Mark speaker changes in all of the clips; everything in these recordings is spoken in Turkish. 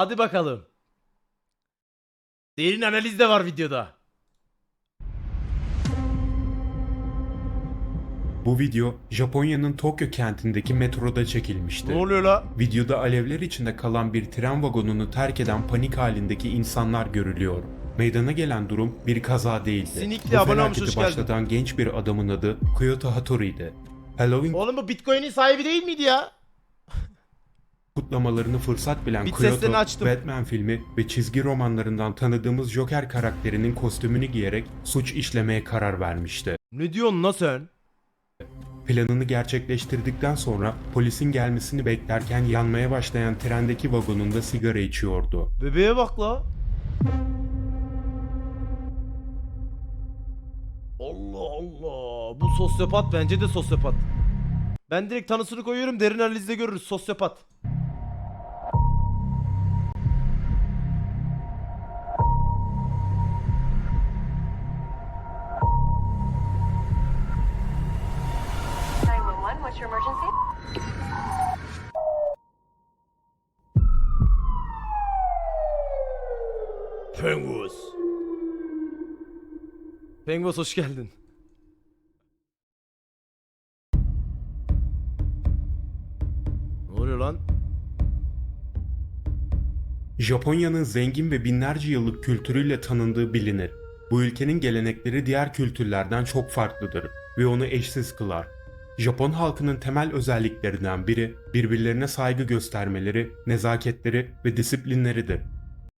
Speaker 1: Hadi bakalım. Derin analiz de var videoda.
Speaker 2: Bu video Japonya'nın Tokyo kentindeki metroda çekilmişti.
Speaker 1: Ne oluyor la?
Speaker 2: Videoda alevler içinde kalan bir tren vagonunu terk eden panik halindeki insanlar görülüyor. Meydana gelen durum bir kaza değildi.
Speaker 1: Sinikli,
Speaker 2: Bu
Speaker 1: abone olmuş,
Speaker 2: felaketi
Speaker 1: hoş geldin.
Speaker 2: başlatan genç bir adamın adı Kyoto Hattori'ydi. Halloween
Speaker 1: Oğlum bu Bitcoin'in sahibi değil miydi ya?
Speaker 2: Kutlamalarını fırsat bilen
Speaker 1: Bit
Speaker 2: Kyoto,
Speaker 1: açtım.
Speaker 2: Batman filmi ve çizgi romanlarından tanıdığımız Joker karakterinin kostümünü giyerek suç işlemeye karar vermişti.
Speaker 1: Ne diyorsun la sen?
Speaker 2: Planını gerçekleştirdikten sonra polisin gelmesini beklerken yanmaya başlayan trendeki vagonunda sigara içiyordu.
Speaker 1: Bebeğe bak la. Allah Allah. Bu sosyopat bence de sosyopat. Ben direkt tanısını koyuyorum derin analizde görürüz sosyopat. Pengus hoş geldin. Ne oluyor lan?
Speaker 2: Japonya'nın zengin ve binlerce yıllık kültürüyle tanındığı bilinir. Bu ülkenin gelenekleri diğer kültürlerden çok farklıdır ve onu eşsiz kılar. Japon halkının temel özelliklerinden biri birbirlerine saygı göstermeleri, nezaketleri ve disiplinleridir.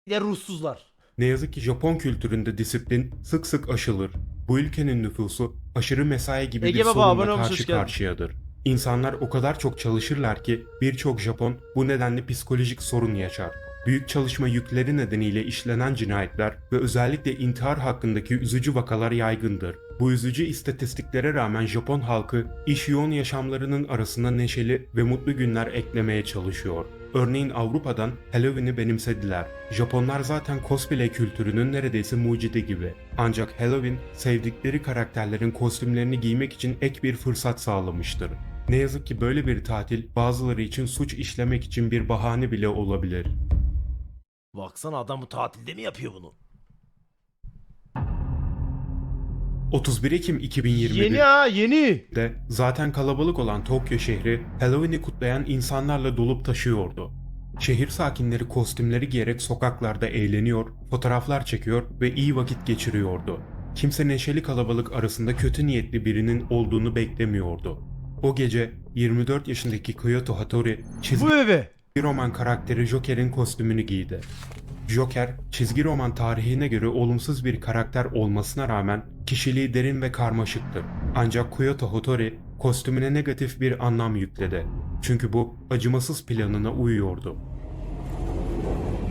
Speaker 1: Bir de ruhsuzlar.
Speaker 2: Ne yazık ki Japon kültüründe disiplin sık sık aşılır. Bu ülkenin nüfusu aşırı mesai gibi
Speaker 1: Ege
Speaker 2: bir
Speaker 1: baba,
Speaker 2: sorunla karşı karşıyadır. İnsanlar o kadar çok çalışırlar ki birçok Japon bu nedenle psikolojik sorun yaşar. Büyük çalışma yükleri nedeniyle işlenen cinayetler ve özellikle intihar hakkındaki üzücü vakalar yaygındır. Bu üzücü istatistiklere rağmen Japon halkı iş yoğun yaşamlarının arasına neşeli ve mutlu günler eklemeye çalışıyor. Örneğin Avrupa'dan Halloween'i benimsediler. Japonlar zaten cosplay kültürünün neredeyse mucidi gibi. Ancak Halloween sevdikleri karakterlerin kostümlerini giymek için ek bir fırsat sağlamıştır. Ne yazık ki böyle bir tatil bazıları için suç işlemek için bir bahane bile olabilir.
Speaker 1: Baksana adam bu tatilde mi yapıyor bunu?
Speaker 2: 31 Ekim 2021'de
Speaker 1: Yeni ha yeni.
Speaker 2: zaten kalabalık olan Tokyo şehri Halloween'i kutlayan insanlarla dolup taşıyordu. Şehir sakinleri kostümleri giyerek sokaklarda eğleniyor, fotoğraflar çekiyor ve iyi vakit geçiriyordu. Kimse neşeli kalabalık arasında kötü niyetli birinin olduğunu beklemiyordu. O gece 24 yaşındaki Kyoto Hattori çizgi
Speaker 1: Bu eve.
Speaker 2: Roman karakteri Joker'in kostümünü giydi. Joker, çizgi roman tarihine göre olumsuz bir karakter olmasına rağmen kişiliği derin ve karmaşıktır. Ancak Kyoto Hattori kostümüne negatif bir anlam yükledi. Çünkü bu acımasız planına uyuyordu.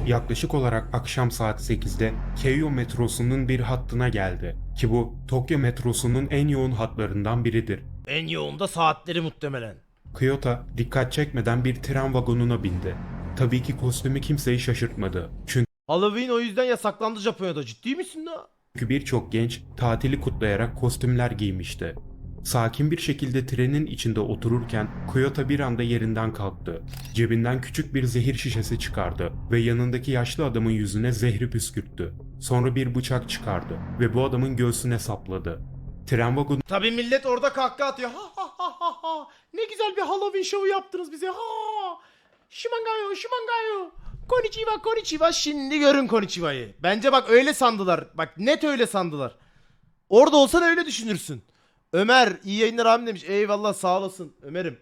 Speaker 2: Yaklaşık olarak akşam saat 8'de Keio metrosunun bir hattına geldi ki bu Tokyo metrosunun en yoğun hatlarından biridir.
Speaker 1: En yoğunda saatleri muhtemelen.
Speaker 2: Kyoto dikkat çekmeden bir tren vagonuna bindi. Tabii ki kostümü kimseyi şaşırtmadı. Çünkü
Speaker 1: Halloween o yüzden yasaklandı Japonya'da. Ciddi misin la?
Speaker 2: birçok genç tatili kutlayarak kostümler giymişti. Sakin bir şekilde trenin içinde otururken Kyoto bir anda yerinden kalktı. Cebinden küçük bir zehir şişesi çıkardı ve yanındaki yaşlı adamın yüzüne zehri püskürttü. Sonra bir bıçak çıkardı ve bu adamın göğsüne sapladı. Tren vagonu
Speaker 1: Tabi millet orada kahkaha atıyor. Ha ha ha ha ha. Ne güzel bir Halloween şovu yaptınız bize. Ha. Shimangayo, shimangayo. Konnichiwa, konnichiwa. Şimdi görün konnichiwa'yı. Bence bak öyle sandılar. Bak net öyle sandılar. Orada olsan öyle düşünürsün. Ömer iyi yayınlar abim demiş. Eyvallah sağ olasın Ömer'im.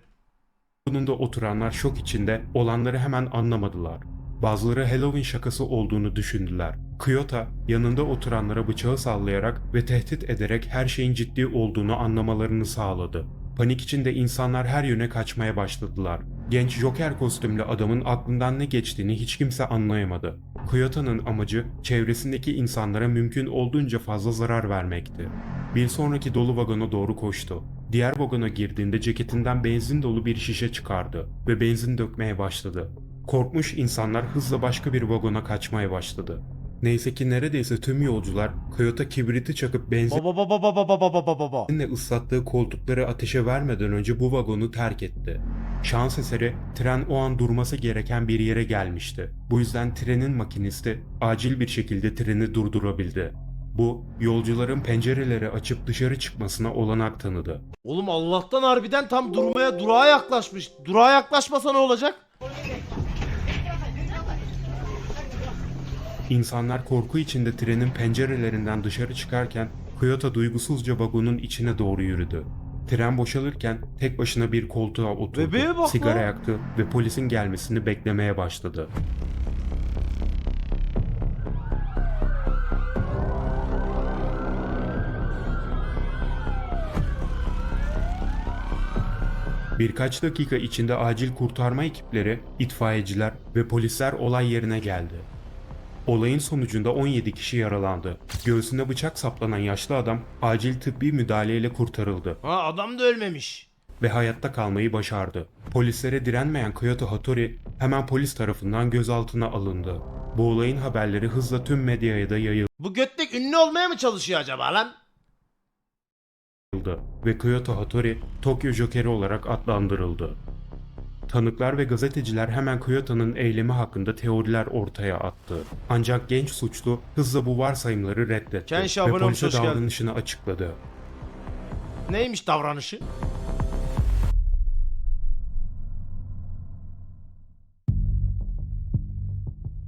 Speaker 2: Vagonunda oturanlar şok içinde olanları hemen anlamadılar. Bazıları Halloween şakası olduğunu düşündüler. Kyoto yanında oturanlara bıçağı sallayarak ve tehdit ederek her şeyin ciddi olduğunu anlamalarını sağladı. Panik içinde insanlar her yöne kaçmaya başladılar. Genç Joker kostümlü adamın aklından ne geçtiğini hiç kimse anlayamadı. Kyoto'nun amacı çevresindeki insanlara mümkün olduğunca fazla zarar vermekti. Bir sonraki dolu vagona doğru koştu. Diğer vagona girdiğinde ceketinden benzin dolu bir şişe çıkardı ve benzin dökmeye başladı. Korkmuş insanlar hızla başka bir vagona kaçmaya başladı. Neyse ki neredeyse tüm yolcular Kyoto kibriti çakıp benzinle
Speaker 1: baba baba baba baba baba baba.
Speaker 2: ıslattığı koltukları ateşe vermeden önce bu vagonu terk etti. Şans eseri tren o an durması gereken bir yere gelmişti. Bu yüzden trenin makinisti acil bir şekilde treni durdurabildi. Bu yolcuların pencereleri açıp dışarı çıkmasına olanak tanıdı.
Speaker 1: Oğlum Allah'tan harbiden tam durmaya durağa yaklaşmış. Durağa yaklaşmasa ne olacak?
Speaker 2: İnsanlar korku içinde trenin pencerelerinden dışarı çıkarken Toyota duygusuzca vagonun içine doğru yürüdü. Tren boşalırken tek başına bir koltuğa oturdu. Sigara yaktı ve polisin gelmesini beklemeye başladı. Birkaç dakika içinde acil kurtarma ekipleri, itfaiyeciler ve polisler olay yerine geldi. Olayın sonucunda 17 kişi yaralandı. Göğsüne bıçak saplanan yaşlı adam acil tıbbi müdahaleyle kurtarıldı
Speaker 1: Ha adam da ölmemiş.
Speaker 2: ve hayatta kalmayı başardı. Polislere direnmeyen Kyoto Hattori hemen polis tarafından gözaltına alındı. Bu olayın haberleri hızla tüm medyaya da yayıldı
Speaker 1: Bu götlek ünlü olmaya mı çalışıyor acaba lan?
Speaker 2: ve Kyoto Hattori Tokyo Jokeri olarak adlandırıldı. Tanıklar ve gazeteciler hemen Kyoto'nun eylemi hakkında teoriler ortaya attı. Ancak genç suçlu hızla bu varsayımları reddetti
Speaker 1: Kenşi
Speaker 2: ve
Speaker 1: abone olmuş,
Speaker 2: polise
Speaker 1: hoş geldin.
Speaker 2: davranışını açıkladı.
Speaker 1: Neymiş davranışı?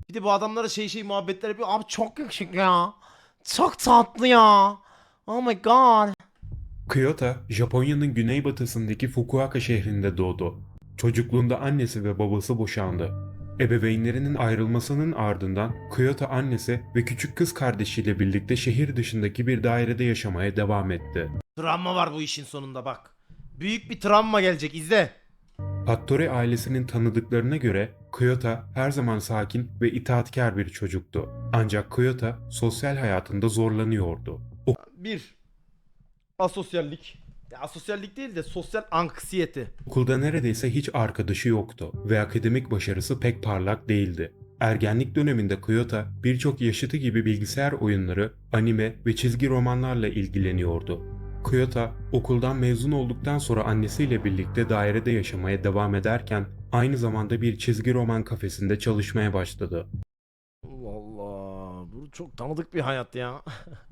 Speaker 1: Bir de bu adamlara şey şey muhabbetler yapıyor. Abi çok yakışıklı ya. Çok tatlı ya. Oh my god.
Speaker 2: Kyoto, Japonya'nın güneybatısındaki Fukuoka şehrinde doğdu. Çocukluğunda annesi ve babası boşandı. Ebeveynlerinin ayrılmasının ardından Kyoto annesi ve küçük kız kardeşiyle birlikte şehir dışındaki bir dairede yaşamaya devam etti.
Speaker 1: Travma var bu işin sonunda bak. Büyük bir travma gelecek izle.
Speaker 2: Hattori ailesinin tanıdıklarına göre Kyoto her zaman sakin ve itaatkar bir çocuktu. Ancak Kyoto sosyal hayatında zorlanıyordu.
Speaker 1: Bir. Asosyallik. Ya asosyallik değil de sosyal anksiyete.
Speaker 2: Okulda neredeyse hiç arkadaşı yoktu ve akademik başarısı pek parlak değildi. Ergenlik döneminde Kyoto birçok yaşıtı gibi bilgisayar oyunları, anime ve çizgi romanlarla ilgileniyordu. Kyoto okuldan mezun olduktan sonra annesiyle birlikte dairede yaşamaya devam ederken aynı zamanda bir çizgi roman kafesinde çalışmaya başladı.
Speaker 1: Allah Allah. Bu çok tanıdık bir hayat ya.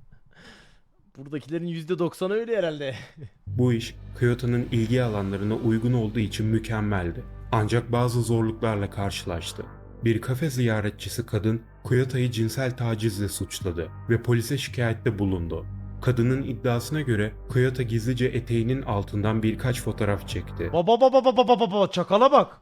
Speaker 1: Buradakilerin %90'ı öyle herhalde.
Speaker 2: Bu iş Kyoto'nun ilgi alanlarına uygun olduğu için mükemmeldi. Ancak bazı zorluklarla karşılaştı. Bir kafe ziyaretçisi kadın Kyoto'yu cinsel tacizle suçladı ve polise şikayette bulundu. Kadının iddiasına göre Kyoto gizlice eteğinin altından birkaç fotoğraf çekti.
Speaker 1: Baba baba baba baba baba çakala bak.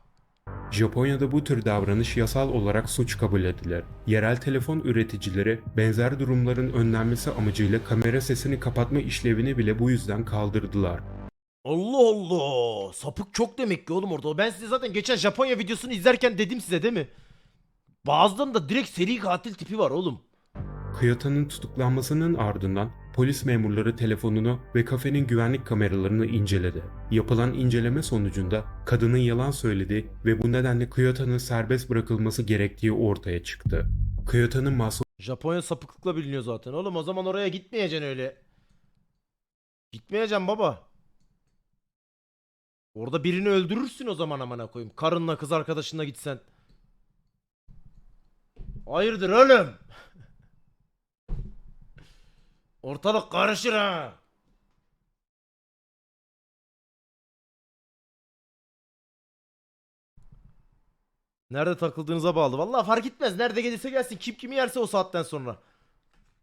Speaker 2: Japonya'da bu tür davranış yasal olarak suç kabul edilir. Yerel telefon üreticileri benzer durumların önlenmesi amacıyla kamera sesini kapatma işlevini bile bu yüzden kaldırdılar.
Speaker 1: Allah Allah. Sapık çok demek ki oğlum orada. Ben size zaten geçen Japonya videosunu izlerken dedim size değil mi? Bazılarında direkt seri katil tipi var oğlum.
Speaker 2: Kyoto'nun tutuklanmasının ardından polis memurları telefonunu ve kafenin güvenlik kameralarını inceledi. Yapılan inceleme sonucunda kadının yalan söylediği ve bu nedenle Kyoto'nun serbest bırakılması gerektiği ortaya çıktı. Kyoto'nun masum
Speaker 1: Japonya sapıklıkla biliniyor zaten. Oğlum o zaman oraya gitmeyeceksin öyle. Gitmeyeceksin baba. Orada birini öldürürsün o zaman amına koyayım. Karınla kız arkadaşınla gitsen. Hayırdır oğlum? Ortalık karışır ha. Nerede takıldığınıza bağlı. Vallahi fark etmez. Nerede gelirse gelsin. Kim kimi yerse o saatten sonra.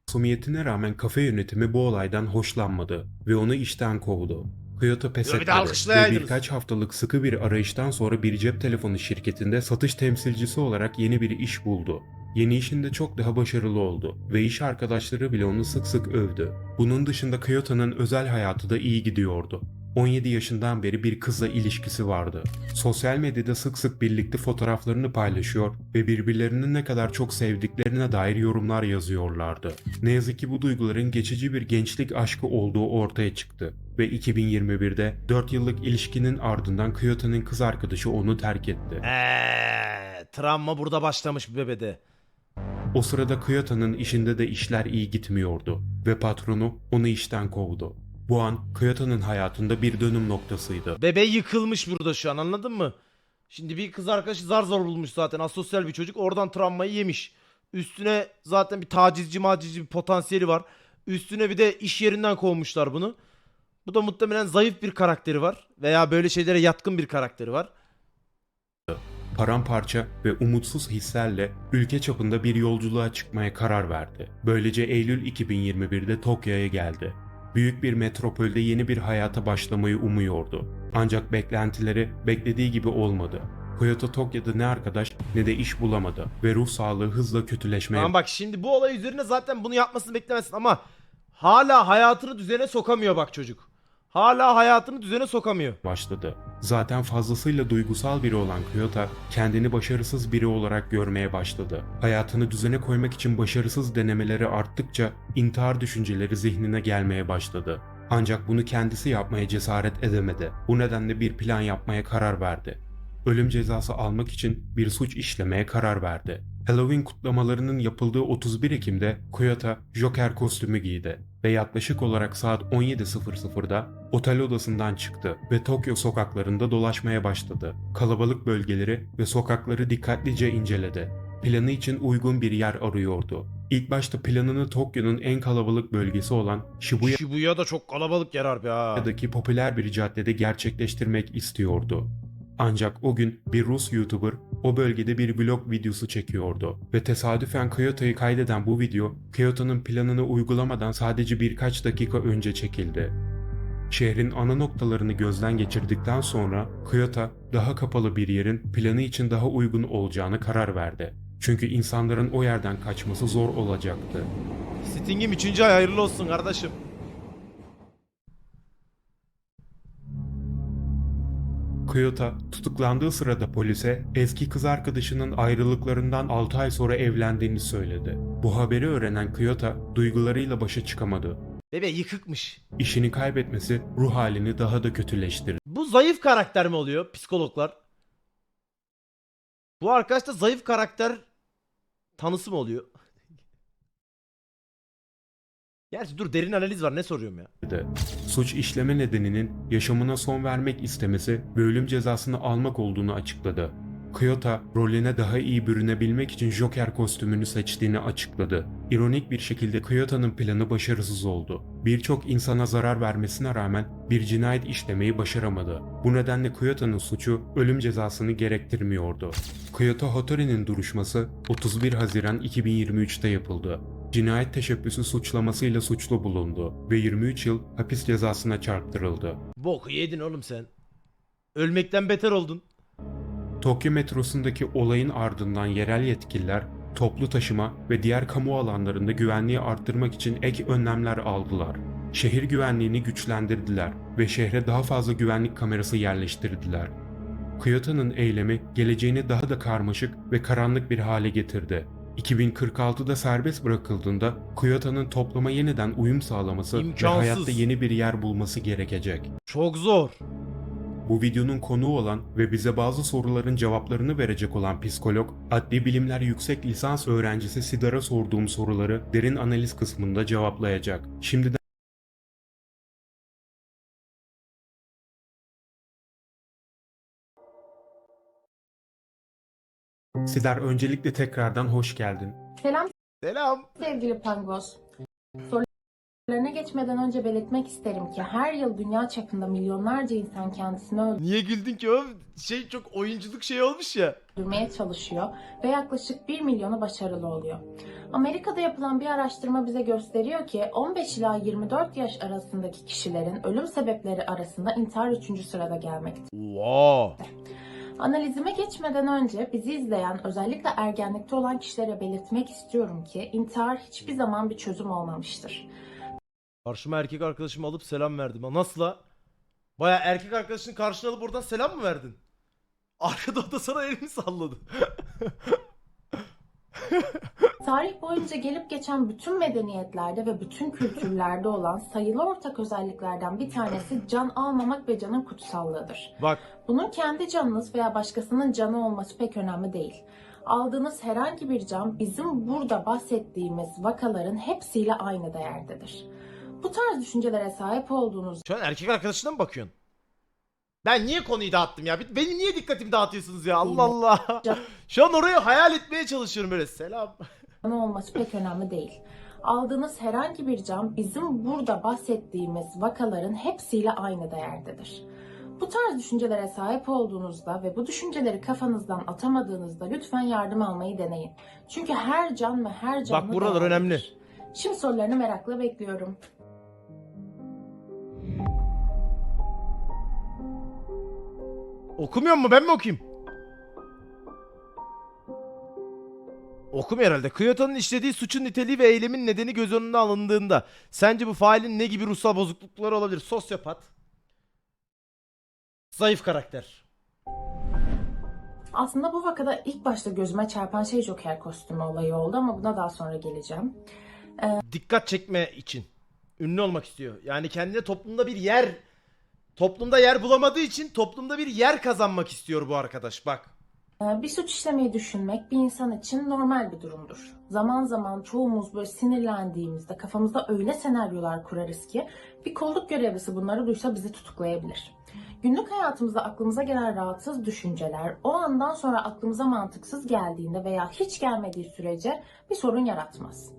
Speaker 2: masumiyetine rağmen kafe yönetimi bu olaydan hoşlanmadı ve onu işten kovdu. Kyoto pes
Speaker 1: Ya bir de
Speaker 2: etmedi ve
Speaker 1: alkışlayaydınız.
Speaker 2: birkaç haftalık sıkı bir arayıştan sonra bir cep telefonu şirketinde satış temsilcisi olarak yeni bir iş buldu. Yeni işinde çok daha başarılı oldu ve iş arkadaşları bile onu sık sık övdü. Bunun dışında Kyoto'nun özel hayatı da iyi gidiyordu. 17 yaşından beri bir kızla ilişkisi vardı. Sosyal medyada sık sık birlikte fotoğraflarını paylaşıyor ve birbirlerini ne kadar çok sevdiklerine dair yorumlar yazıyorlardı. Ne yazık ki bu duyguların geçici bir gençlik aşkı olduğu ortaya çıktı ve 2021'de 4 yıllık ilişkinin ardından Kyoto'nun kız arkadaşı onu terk etti.
Speaker 1: Eee, travma burada başlamış bebede.
Speaker 2: O sırada Kyoto'nun işinde de işler iyi gitmiyordu ve patronu onu işten kovdu. Bu an Kyoto'nun hayatında bir dönüm noktasıydı.
Speaker 1: Bebe yıkılmış burada şu an anladın mı? Şimdi bir kız arkadaşı zar zor bulmuş zaten asosyal bir çocuk oradan travmayı yemiş. Üstüne zaten bir tacizci macizci bir potansiyeli var. Üstüne bir de iş yerinden kovmuşlar bunu. Bu da muhtemelen zayıf bir karakteri var. Veya böyle şeylere yatkın bir karakteri var.
Speaker 2: Paramparça ve umutsuz hislerle ülke çapında bir yolculuğa çıkmaya karar verdi. Böylece Eylül 2021'de Tokyo'ya geldi. Büyük bir metropolde yeni bir hayata başlamayı umuyordu. Ancak beklentileri beklediği gibi olmadı. Kyoto Tokyo'da ne arkadaş ne de iş bulamadı ve ruh sağlığı hızla kötüleşmeye
Speaker 1: Ama bak şimdi bu olay üzerine zaten bunu yapmasını beklemezsin ama hala hayatını düzene sokamıyor bak çocuk. Hala hayatını düzene sokamıyor.
Speaker 2: başladı. Zaten fazlasıyla duygusal biri olan Kyoto kendini başarısız biri olarak görmeye başladı. Hayatını düzene koymak için başarısız denemeleri arttıkça intihar düşünceleri zihnine gelmeye başladı. Ancak bunu kendisi yapmaya cesaret edemedi. Bu nedenle bir plan yapmaya karar verdi. Ölüm cezası almak için bir suç işlemeye karar verdi. Halloween kutlamalarının yapıldığı 31 Ekim'de Kyoto Joker kostümü giydi ve yaklaşık olarak saat 17.00'da otel odasından çıktı ve Tokyo sokaklarında dolaşmaya başladı. Kalabalık bölgeleri ve sokakları dikkatlice inceledi. Planı için uygun bir yer arıyordu. İlk başta planını Tokyo'nun en kalabalık bölgesi olan Shibuya
Speaker 1: Shibuya da çok kalabalık yer harbi ha.
Speaker 2: Avrupa'daki popüler bir caddede gerçekleştirmek istiyordu. Ancak o gün bir Rus YouTuber o bölgede bir vlog videosu çekiyordu ve tesadüfen Kyoto'yu kaydeden bu video Kyoto'nun planını uygulamadan sadece birkaç dakika önce çekildi. Şehrin ana noktalarını gözden geçirdikten sonra Kyoto daha kapalı bir yerin planı için daha uygun olacağını karar verdi. Çünkü insanların o yerden kaçması zor olacaktı.
Speaker 1: Sting'im 3. ay hayırlı olsun kardeşim.
Speaker 2: Kyoto tutuklandığı sırada polise eski kız arkadaşının ayrılıklarından 6 ay sonra evlendiğini söyledi. Bu haberi öğrenen Kyoto duygularıyla başa çıkamadı.
Speaker 1: Bebe yıkıkmış.
Speaker 2: İşini kaybetmesi ruh halini daha da kötüleştirdi.
Speaker 1: Bu zayıf karakter mi oluyor psikologlar? Bu arkadaş da zayıf karakter tanısı mı oluyor? Gerçi dur derin analiz var ne soruyorum ya.
Speaker 2: Suç işleme nedeninin yaşamına son vermek istemesi ve ölüm cezasını almak olduğunu açıkladı. Kyoto, rolüne daha iyi bürünebilmek için Joker kostümünü seçtiğini açıkladı. İronik bir şekilde Kyoto'nun planı başarısız oldu. Birçok insana zarar vermesine rağmen bir cinayet işlemeyi başaramadı. Bu nedenle Kyoto'nun suçu ölüm cezasını gerektirmiyordu. Kyoto Hotori'nin duruşması 31 Haziran 2023'te yapıldı. Cinayet teşebbüsü suçlamasıyla suçlu bulundu ve 23 yıl hapis cezasına çarptırıldı.
Speaker 1: Boku yedin oğlum sen. Ölmekten beter oldun.
Speaker 2: Tokyo metrosundaki olayın ardından yerel yetkililer toplu taşıma ve diğer kamu alanlarında güvenliği arttırmak için ek önlemler aldılar. Şehir güvenliğini güçlendirdiler ve şehre daha fazla güvenlik kamerası yerleştirdiler. Kyoto'nun eylemi geleceğini daha da karmaşık ve karanlık bir hale getirdi. 2046'da serbest bırakıldığında Kyoto'nun topluma yeniden uyum sağlaması
Speaker 1: İmkansız.
Speaker 2: ve hayatta yeni bir yer bulması gerekecek.
Speaker 1: Çok zor.
Speaker 2: Bu videonun konuğu olan ve bize bazı soruların cevaplarını verecek olan psikolog, adli bilimler yüksek lisans öğrencisi Sidar'a sorduğum soruları derin analiz kısmında cevaplayacak. Şimdiden Sidar öncelikle tekrardan hoş geldin.
Speaker 3: Selam
Speaker 1: Selam.
Speaker 3: sevgili Pangos. Sorularına geçmeden önce belirtmek isterim ki her yıl dünya çapında milyonlarca insan kendisini
Speaker 1: Niye güldün ki o şey çok oyunculuk şey olmuş ya.
Speaker 3: öldürmeye çalışıyor ve yaklaşık 1 milyonu başarılı oluyor. Amerika'da yapılan bir araştırma bize gösteriyor ki 15 ila 24 yaş arasındaki kişilerin ölüm sebepleri arasında intihar 3. sırada gelmekte.
Speaker 1: Wow.
Speaker 3: Analizime geçmeden önce bizi izleyen özellikle ergenlikte olan kişilere belirtmek istiyorum ki intihar hiçbir zaman bir çözüm olmamıştır.
Speaker 1: Karşıma erkek arkadaşımı alıp selam verdim. Nasıl la? Baya erkek arkadaşını karşına alıp oradan selam mı verdin? Arkada o da sana elini salladı.
Speaker 3: Tarih boyunca gelip geçen bütün medeniyetlerde ve bütün kültürlerde olan sayılı ortak özelliklerden bir tanesi can almamak ve canın kutsallığıdır.
Speaker 1: Bak
Speaker 3: Bunun kendi canınız veya başkasının canı olması pek önemli değil. Aldığınız herhangi bir can bizim burada bahsettiğimiz vakaların hepsiyle aynı değerdedir. Bu tarz düşüncelere sahip olduğunuz
Speaker 1: Şu an erkek arkadaşına mı bakıyorsun? Ben niye konuyu dağıttım ya? Benim niye dikkatimi dağıtıyorsunuz ya? Allah Allah. Şu an orayı hayal etmeye çalışıyorum böyle. Selam.
Speaker 3: Olması pek önemli değil. Aldığınız herhangi bir cam bizim burada bahsettiğimiz vakaların hepsiyle aynı değerdedir. Bu tarz düşüncelere sahip olduğunuzda ve bu düşünceleri kafanızdan atamadığınızda lütfen yardım almayı deneyin. Çünkü her can ve her canlı
Speaker 1: Bak buralar
Speaker 3: değerlidir.
Speaker 1: önemli.
Speaker 3: Şimdi sorularını merakla bekliyorum.
Speaker 1: Okumuyor mu? Ben mi okuyayım? Okumuyor herhalde. Kyoto'nun işlediği suçun niteliği ve eylemin nedeni göz önüne alındığında sence bu failin ne gibi ruhsal bozuklukları olabilir? Sosyopat. Zayıf karakter.
Speaker 3: Aslında bu vakada ilk başta gözüme çarpan şey Joker kostümü olayı oldu ama buna daha sonra geleceğim.
Speaker 1: Dikkat çekme için. Ünlü olmak istiyor. Yani kendine toplumda bir yer toplumda yer bulamadığı için toplumda bir yer kazanmak istiyor bu arkadaş. Bak.
Speaker 3: Ee, Bir suç işlemeyi düşünmek bir insan için normal bir durumdur. Zaman zaman çoğumuz böyle sinirlendiğimizde kafamızda öyle senaryolar kurarız ki bir kolluk görevlisi bunları duysa bizi tutuklayabilir. Günlük hayatımızda aklımıza gelen rahatsız düşünceler o andan sonra aklımıza mantıksız geldiğinde veya hiç gelmediği sürece bir sorun yaratmaz.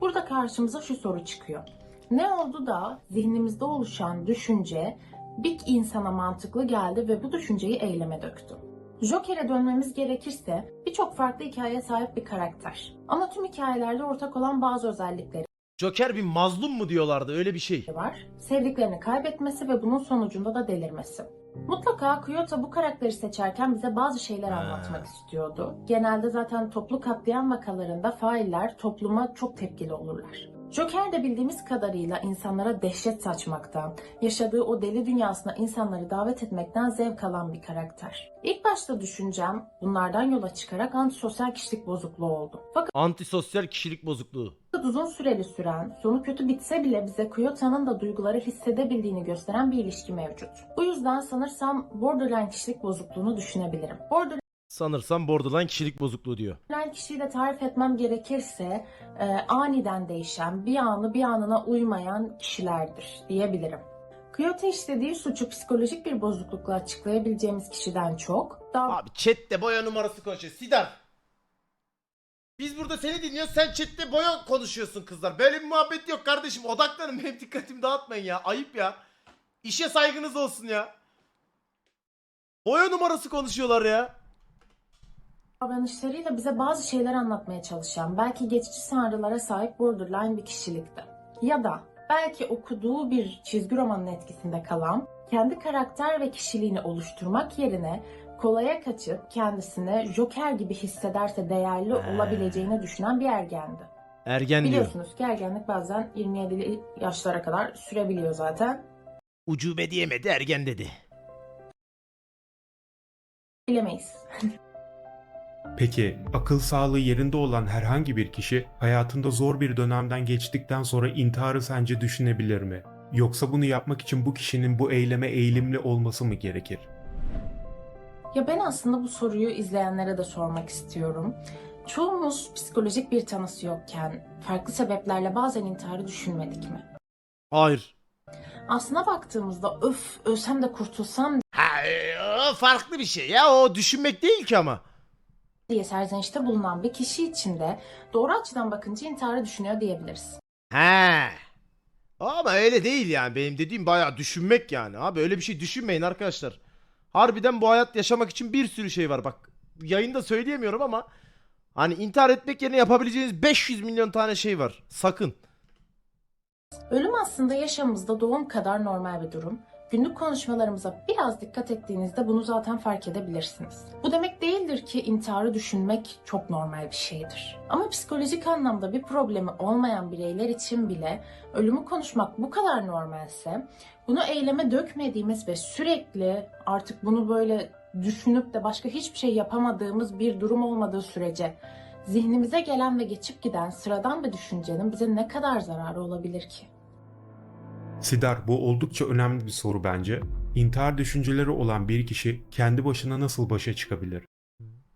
Speaker 3: Burada karşımıza şu soru çıkıyor. Ne oldu da zihnimizde oluşan düşünce bir insana mantıklı geldi ve bu düşünceyi eyleme döktü? Joker'e dönmemiz gerekirse birçok farklı hikayeye sahip bir karakter. Ama tüm hikayelerde ortak olan bazı özellikleri
Speaker 1: Joker bir mazlum mu diyorlardı öyle bir şey.
Speaker 3: var. Sevdiklerini kaybetmesi ve bunun sonucunda da delirmesi. Mutlaka Kyoto bu karakteri seçerken bize bazı şeyler
Speaker 1: Ha.
Speaker 3: anlatmak istiyordu. Genelde zaten toplu katliam vakalarında failler topluma çok tepkili olurlar. Joker de bildiğimiz kadarıyla insanlara dehşet saçmaktan, yaşadığı o deli dünyasına insanları davet etmekten zevk alan bir karakter. İlk başta düşüncem bunlardan yola çıkarak antisosyal kişilik bozukluğu oldu. Fakat
Speaker 1: Antisosyal kişilik bozukluğu.
Speaker 3: uzun süreli süren, sonu kötü bitse bile bize Kyoto'nun da duyguları hissedebildiğini gösteren bir ilişki mevcut. Bu yüzden sanırsam borderline kişilik bozukluğunu düşünebilirim. Borderline
Speaker 1: Sanırsam borderline kişilik bozukluğu diyor.
Speaker 3: kişiyi de tarif etmem gerekirse e, aniden değişen, bir anı bir anına uymayan kişilerdir diyebilirim. Kyoto işlediği suçu psikolojik bir bozuklukla açıklayabileceğimiz kişiden çok, daha
Speaker 1: Abi chatte boya numarası konuşuyor. Sidar. Biz burada seni dinliyoruz. Sen chatte boya konuşuyorsun kızlar. Böyle bir muhabbet yok kardeşim. Odaklanın. Benim dikkatimi dağıtmayın ya. Ayıp ya. İşe saygınız olsun ya. Boya numarası konuşuyorlar ya.
Speaker 3: Davranışlarıyla bize bazı şeyler anlatmaya çalışan, belki geçici sanrılara sahip borderline bir kişilikti. Ya da belki okuduğu bir çizgi romanın etkisinde kalan, kendi karakter ve kişiliğini oluşturmak yerine kolaya kaçıp kendisini Joker gibi hissederse değerli olabileceğini düşünen bir ergendi.
Speaker 1: Ergen diyor.
Speaker 3: Biliyorsunuz ki ergenlik bazen 27'li yaşlara kadar sürebiliyor zaten.
Speaker 1: Ucube diyemedi ergen dedi.
Speaker 3: Bilemeyiz.
Speaker 2: Peki akıl sağlığı yerinde olan herhangi bir kişi hayatında zor bir dönemden geçtikten sonra intiharı sence düşünebilir mi? Yoksa bunu yapmak için bu kişinin bu eyleme eğilimli olması mı gerekir?
Speaker 3: Ya ben aslında bu soruyu izleyenlere de sormak istiyorum. Çoğumuz psikolojik bir tanısı yokken farklı sebeplerle bazen intiharı düşünmedik mi?
Speaker 1: Hayır.
Speaker 3: Aslına baktığımızda öf ölsem de kurtulsam
Speaker 1: Ha, e, o farklı bir şey ya. O düşünmek değil ki ama.
Speaker 3: Diye serzenişte bulunan bir kişi için de doğru açıdan bakınca intiharı düşünüyor diyebiliriz.
Speaker 1: He. Ama öyle değil yani. Benim dediğim bayağı düşünmek yani. Abi öyle bir şey düşünmeyin arkadaşlar. Harbiden bu hayat yaşamak için bir sürü şey var. Bak yayında söyleyemiyorum ama hani intihar etmek yerine yapabileceğiniz 500 milyon tane şey var. Sakın.
Speaker 3: Ölüm aslında yaşamımızda doğum kadar normal bir durum. Günlük konuşmalarımıza biraz dikkat ettiğinizde bunu zaten fark edebilirsiniz. Bu demek değildir ki intiharı düşünmek çok normal bir şeydir. Ama psikolojik anlamda bir problemi olmayan bireyler için bile ölümü konuşmak bu kadar normalse, bunu eyleme dökmediğimiz ve sürekli artık bunu böyle düşünüp de başka hiçbir şey yapamadığımız bir durum olmadığı sürece zihnimize gelen ve geçip giden sıradan bir düşüncenin bize ne kadar zararı olabilir ki?
Speaker 2: Sidar bu oldukça önemli bir soru bence. İntihar düşünceleri olan bir kişi kendi başına nasıl başa çıkabilir?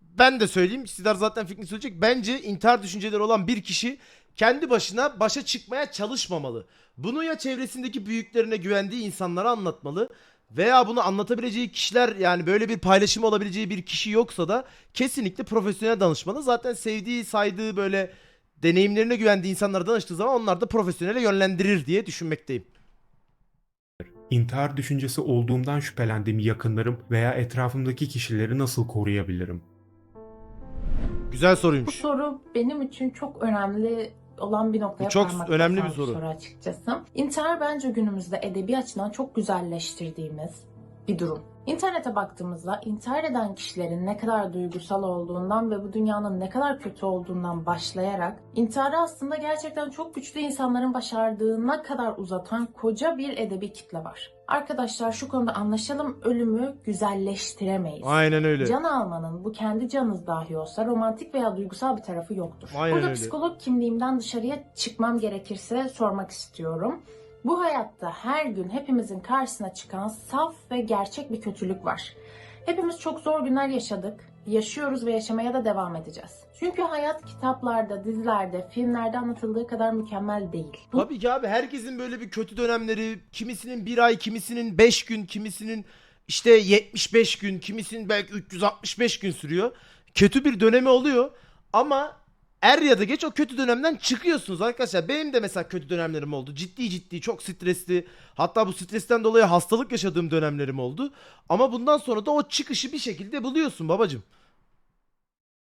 Speaker 1: Ben de söyleyeyim. Sidar zaten fikrini söyleyecek. Bence intihar düşünceleri olan bir kişi kendi başına başa çıkmaya çalışmamalı. Bunu ya çevresindeki büyüklerine güvendiği insanlara anlatmalı veya bunu anlatabileceği kişiler yani böyle bir paylaşım olabileceği bir kişi yoksa da kesinlikle profesyonel danışmalı. Zaten sevdiği, saydığı böyle deneyimlerine güvendiği insanlara danıştığı zaman onlar da profesyonele yönlendirir diye düşünmekteyim.
Speaker 2: İntihar düşüncesi olduğumdan şüphelendiğim yakınlarım veya etrafımdaki kişileri nasıl koruyabilirim?
Speaker 1: Güzel
Speaker 3: Bu
Speaker 1: soruymuş.
Speaker 3: soru benim için çok önemli olan bir noktaya
Speaker 1: Bu çok
Speaker 3: parmak
Speaker 1: önemli
Speaker 3: basan
Speaker 1: bir soru.
Speaker 3: açıkçası. İntihar bence günümüzde edebi açıdan çok güzelleştirdiğimiz bir durum. İnternete baktığımızda intihar eden kişilerin ne kadar duygusal olduğundan ve bu dünyanın ne kadar kötü olduğundan başlayarak intiharı aslında gerçekten çok güçlü insanların başardığına kadar uzatan koca bir edebi kitle var. Arkadaşlar şu konuda anlaşalım ölümü güzelleştiremeyiz.
Speaker 1: Aynen öyle.
Speaker 3: Can almanın bu kendi canınız dahi olsa romantik veya duygusal bir tarafı yoktur.
Speaker 1: Aynen
Speaker 3: Burada
Speaker 1: öyle.
Speaker 3: psikolog kimliğimden dışarıya çıkmam gerekirse sormak istiyorum. Bu hayatta her gün hepimizin karşısına çıkan saf ve gerçek bir kötülük var. Hepimiz çok zor günler yaşadık, yaşıyoruz ve yaşamaya da devam edeceğiz. Çünkü hayat kitaplarda, dizilerde, filmlerde anlatıldığı kadar mükemmel değil. Bu
Speaker 1: Tabii ki abi herkesin böyle bir kötü dönemleri, kimisinin bir ay, kimisinin 5 gün, kimisinin işte 75 gün, kimisinin belki 365 gün sürüyor. Kötü bir dönemi oluyor ama er ya da geç o kötü dönemden çıkıyorsunuz arkadaşlar. Benim de mesela kötü dönemlerim oldu. Ciddi ciddi çok stresli. Hatta bu stresten dolayı hastalık yaşadığım dönemlerim oldu. Ama bundan sonra da o çıkışı bir şekilde buluyorsun babacım.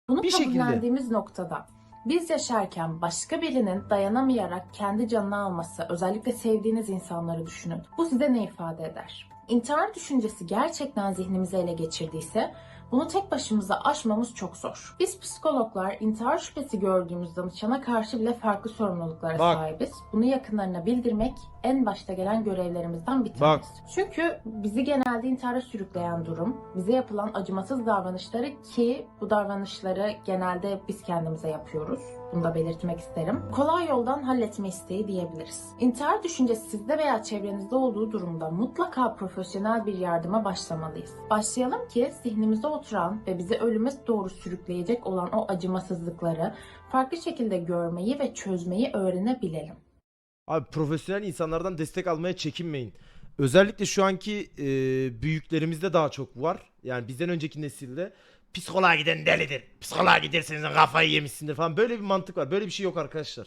Speaker 3: Bunu
Speaker 1: Bir şekilde.
Speaker 3: kabullendiğimiz noktada biz yaşarken başka birinin dayanamayarak kendi canını alması, özellikle sevdiğiniz insanları düşünün. Bu size ne ifade eder? İntihar düşüncesi gerçekten zihnimizi ele geçirdiyse bunu tek başımıza aşmamız çok zor. Biz psikologlar intihar şüphesi gördüğümüz danışana karşı bile farklı sorumluluklara
Speaker 1: Bak.
Speaker 3: sahibiz. Bunu yakınlarına bildirmek en başta gelen görevlerimizden bir
Speaker 1: Bak.
Speaker 3: tanesi. Çünkü bizi genelde intihara sürükleyen durum, bize yapılan acımasız davranışları ki bu davranışları genelde biz kendimize yapıyoruz. Bunu da belirtmek isterim. Kolay yoldan halletme isteği diyebiliriz. İntihar düşüncesi sizde veya çevrenizde olduğu durumda mutlaka profesyonel bir yardıma başlamalıyız. Başlayalım ki zihnimizde oturan ve bizi ölüme doğru sürükleyecek olan o acımasızlıkları farklı şekilde görmeyi ve çözmeyi öğrenebilelim.
Speaker 1: Abi profesyonel insanlardan destek almaya çekinmeyin. Özellikle şu anki e, büyüklerimizde daha çok var. Yani bizden önceki nesilde psikoloğa giden delidir. Psikoloğa giderseniz kafayı yemişsindir falan. Böyle bir mantık var. Böyle bir şey yok arkadaşlar.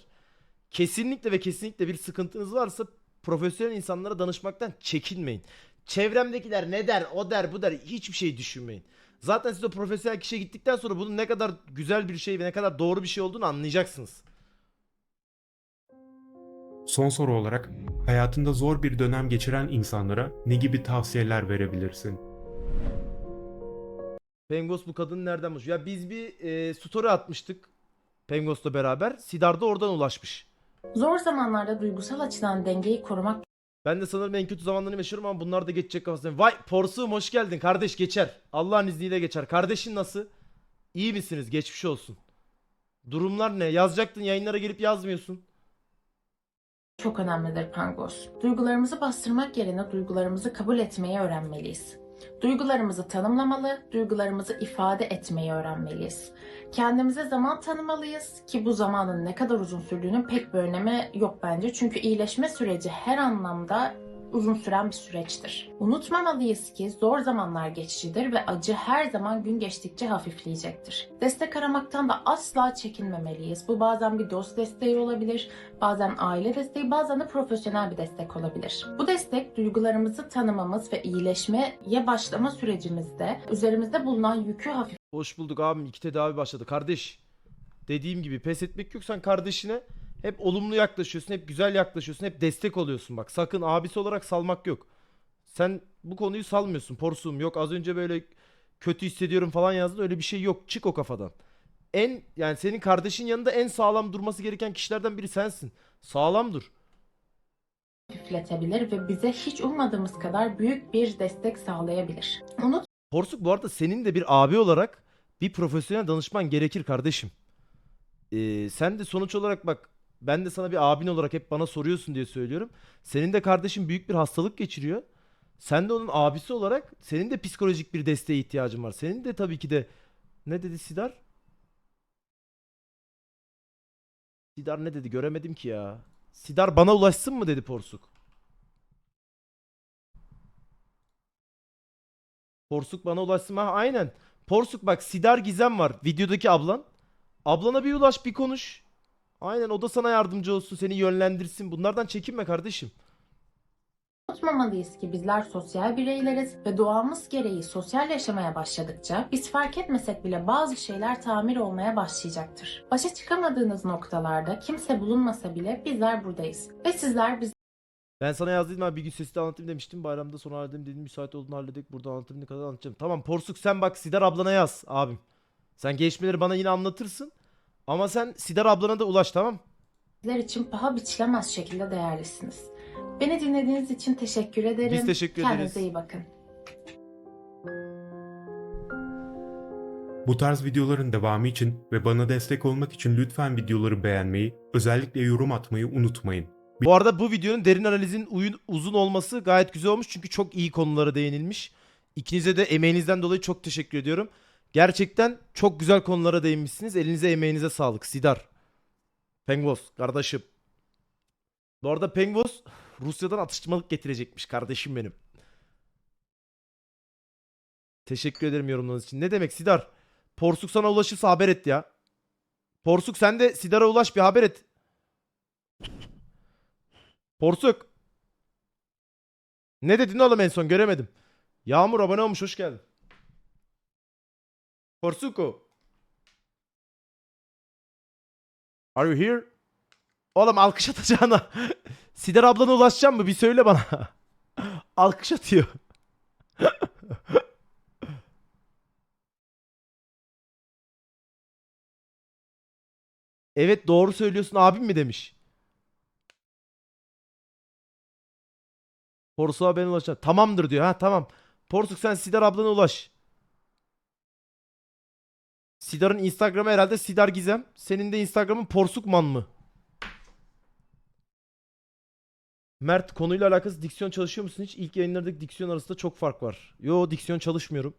Speaker 1: Kesinlikle ve kesinlikle bir sıkıntınız varsa profesyonel insanlara danışmaktan çekinmeyin. Çevremdekiler ne der, o der, bu der hiçbir şey düşünmeyin. Zaten siz o profesyonel kişiye gittikten sonra bunun ne kadar güzel bir şey ve ne kadar doğru bir şey olduğunu anlayacaksınız.
Speaker 2: Son soru olarak hayatında zor bir dönem geçiren insanlara ne gibi tavsiyeler verebilirsin?
Speaker 1: Pengos bu kadını nereden bulmuş? Ya biz bir e, story atmıştık Pengos'la beraber. Sidar da oradan ulaşmış.
Speaker 3: Zor zamanlarda duygusal açıdan dengeyi korumak
Speaker 1: Ben de sanırım en kötü zamanlarını yaşıyorum ama bunlar da geçecek kafasına. Vay Porsuğum hoş geldin. Kardeş geçer. Allah'ın izniyle geçer. Kardeşin nasıl? İyi misiniz? Geçmiş olsun. Durumlar ne? Yazacaktın yayınlara gelip yazmıyorsun.
Speaker 3: çok önemlidir Pangos. Duygularımızı bastırmak yerine duygularımızı kabul etmeyi öğrenmeliyiz. Duygularımızı tanımlamalı, duygularımızı ifade etmeyi öğrenmeliyiz. Kendimize zaman tanımalıyız ki bu zamanın ne kadar uzun sürdüğünün pek bir önemi yok bence. Çünkü iyileşme süreci her anlamda uzun süren bir süreçtir. Unutmamalıyız ki zor zamanlar geçicidir ve acı her zaman gün geçtikçe hafifleyecektir. Destek aramaktan da asla çekinmemeliyiz. Bu bazen bir dost desteği olabilir, bazen aile desteği, bazen de profesyonel bir destek olabilir. Bu destek duygularımızı tanımamız ve iyileşmeye başlama sürecimizde üzerimizde bulunan yükü
Speaker 1: Hoş bulduk abim. İki tedavi başladı. Kardeş. Dediğim gibi pes etmek yok. Sen kardeşine hep olumlu yaklaşıyorsun. Hep güzel yaklaşıyorsun. Hep destek oluyorsun bak. Sakın abisi olarak salmak yok. Sen bu konuyu salmıyorsun. Porsuğum yok. Az önce böyle kötü hissediyorum falan yazdın. Öyle bir şey yok. Çık o kafadan. En yani senin kardeşin yanında en sağlam durması gereken kişilerden biri sensin. Sağlam dur.
Speaker 3: hafifletebilir ve bize hiç ummadığımız kadar büyük bir destek sağlayabilir. Unut
Speaker 1: Porsuk bu arada senin de bir abi olarak bir profesyonel danışman gerekir kardeşim. Ee, sen de sonuç olarak bak ben de sana bir abin olarak hep bana soruyorsun diye söylüyorum. Senin de kardeşin büyük bir hastalık geçiriyor. Sen de onun abisi olarak senin de psikolojik bir desteğe ihtiyacın var. Senin de tabii ki de ne dedi Sidar? Sidar ne dedi göremedim ki ya. Sidar bana ulaşsın mı dedi Porsuk. Porsuk bana ulaşsın mı? Ha, aynen. Porsuk bak Sidar Gizem var. Videodaki ablan. Ablana bir ulaş bir konuş. Aynen o da sana yardımcı olsun. Seni yönlendirsin. Bunlardan çekinme kardeşim.
Speaker 3: Unutmamalıyız ki bizler sosyal bireyleriz ve doğamız gereği sosyal yaşamaya başladıkça biz fark etmesek bile bazı şeyler tamir olmaya başlayacaktır. Başa çıkamadığınız noktalarda kimse bulunmasa bile bizler buradayız ve sizler biz
Speaker 1: Ben sana yazdıydım abi bir gün sesli anlatayım demiştim. Bayramda sonra aradım dedim müsait olduğunu halledik. Burada anlatayım ne kadar anlatacağım. Tamam Porsuk sen bak Sidar ablana yaz abim. Sen gelişmeleri bana yine anlatırsın. Ama sen Sidar ablana da ulaş tamam.
Speaker 3: bizler için paha biçilemez şekilde değerlisiniz. Beni dinlediğiniz için teşekkür ederim.
Speaker 1: Biz teşekkür
Speaker 3: Kendinize
Speaker 1: ederiz.
Speaker 3: iyi bakın.
Speaker 2: Bu tarz videoların devamı için ve bana destek olmak için lütfen videoları beğenmeyi, özellikle yorum atmayı unutmayın.
Speaker 1: Bu arada bu videonun derin analizin uyun, uzun olması gayet güzel olmuş. Çünkü çok iyi konulara değinilmiş. İkinize de emeğinizden dolayı çok teşekkür ediyorum. Gerçekten çok güzel konulara değinmişsiniz. Elinize emeğinize sağlık. Sidar. Pengvos kardeşim. Bu arada Pengvos Rusya'dan atıştırmalık getirecekmiş kardeşim benim. Teşekkür ederim yorumlarınız için. Ne demek Sidar? Porsuk sana ulaşırsa haber et ya. Porsuk sen de Sidar'a ulaş bir haber et. Porsuk. Ne dedin oğlum en son göremedim. Yağmur abone olmuş hoş geldin. Porsuko. Are you here? Oğlum alkış atacağına. Sidar ablana ulaşacağım mı? Bir söyle bana. alkış atıyor. evet doğru söylüyorsun abim mi demiş. Porsuk'a ben ulaşacağım. Tamamdır diyor. Ha tamam. Porsuk sen Sidar ablana ulaş. Sidar'ın Instagram'ı herhalde Sidar Gizem. Senin de Instagram'ın Porsukman mı? Mert konuyla alakası diksiyon çalışıyor musun hiç? İlk yayınlardaki diksiyon arasında çok fark var. Yo diksiyon çalışmıyorum.